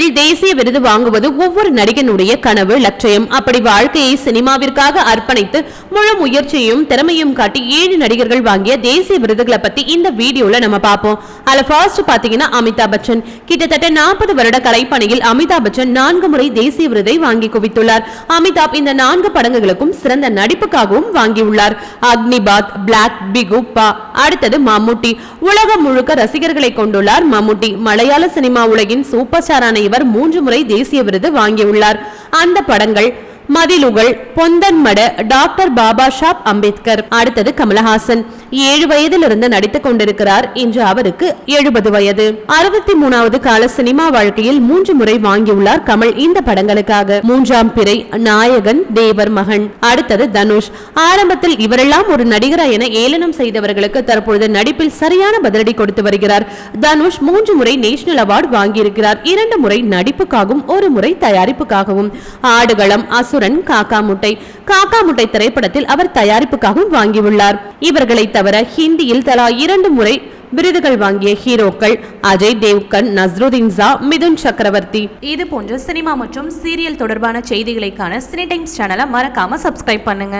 நடிப்பில் தேசிய விருது வாங்குவது ஒவ்வொரு நடிகனுடைய கனவு லட்சியம். அப்படி வாழ்க்கையை சினிமாவிற்காக அர்ப்பணித்து முழு முயற்சியையும் திறமையும் காட்டி ஏழு நடிகர்கள் வாங்கிய தேசிய விருதுகளை பத்தி இந்த வீடியோல நம்ம பார்ப்போம். அதுல ஃபர்ஸ்ட் பாத்தீங்கன்னா அமிதாப் பச்சன். கிட்டத்தட்ட நாற்பது வருட கலைப்பணியில் அமிதாப் பச்சன் நான்கு முறை தேசிய விருதை வாங்கி குவித்துள்ளார். அமிதாப் இந்த நான்கு படங்களுக்கும் சிறந்த நடிப்புக்காகவும் வாங்கியுள்ளார். அக்னிபாத் பிளாக் பிகுப்பா அடுத்தது மம்முட்டி உலகம் முழுக்க ரசிகர்களை கொண்டுள்ளார் மம்முட்டி மலையாள சினிமா உலகின் சூப்பர் ஸ்டாரான இவர் மூன்று முறை தேசிய விருது வாங்கியுள்ளார். அந்த படங்கள் மதிலுகள் பொந்தன்மட டாக்டர் பாபா ஷாப் அம்பேத்கர். அடுத்தது கமலஹாசன். ஏழு வயதிலிருந்து நடித்துக் கொண்டிருக்கிறார் இன்று அவருக்கு எழுபது வயது. அறுபத்தி மூணாவது கால சினிமா வாழ்க்கையில் மூன்று முறை வாங்கியுள்ளார் கமல் இந்த படங்களுக்காக. மூன்றாம் பிறை நாயகன் தேவர் மகன். அடுத்தது தனுஷ். ஆரம்பத்தில் இவரெல்லாம் ஒரு நடிகரா என ஏளனம் செய்தவர்களுக்கு தற்பொழுது நடிப்பில் சரியான பதிலடி கொடுத்து வருகிறார். தனுஷ் மூன்று முறை நேஷனல் அவார்டு வாங்கியிருக்கிறார். இரண்டு முறை நடிப்புக்காகவும் ஒரு முறை தயாரிப்புக்காகவும். ஆடுகளம் சூரன் காக்கா முட்டை. காக்கா முட்டை திரைப்படத்தில் அவர் தயாரிப்புக்காகவும் வாங்கியுள்ளார். இவர்களை தவிர ஹிந்தியில் தலா இரண்டு முறை விருதுகள் வாங்கிய ஹீரோக்கள் அஜய் தேவ்கன் நஸ்ருதீன் ஜா மிதுன் சக்கரவர்த்தி. இது போன்ற சினிமா மற்றும் சீரியல் தொடர்பான செய்திகளைக்கான சினி டைம்ஸ் சேனலை மறக்காம சப்ஸ்கிரைப் பண்ணுங்க.